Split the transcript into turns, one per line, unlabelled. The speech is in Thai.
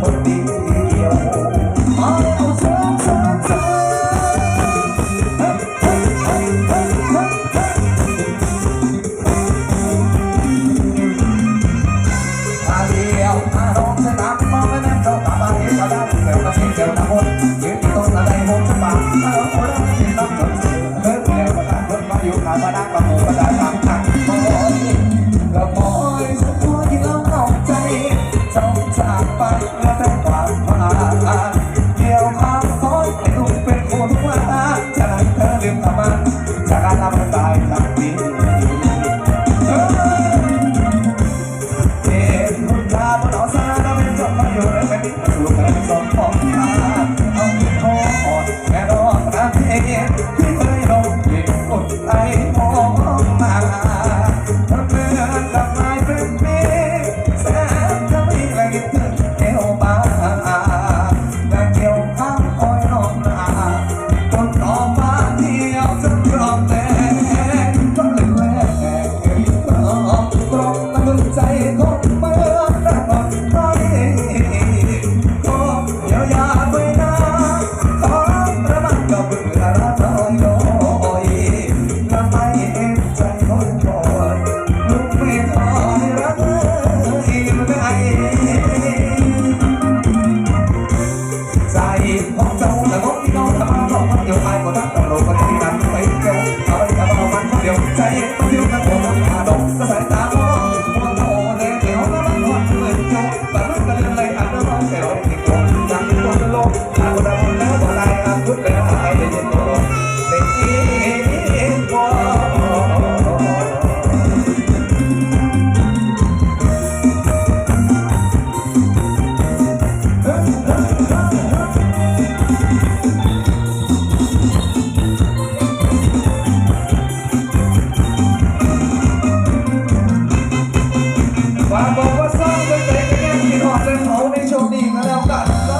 คนเดียวเอาเชิญเชิญเชิญมาเดียวมาลงสนามมองไปนั่งเราตาบาเห็นมาได้เกี่ยวกับเกี่ยวกับคน มองมา Baba.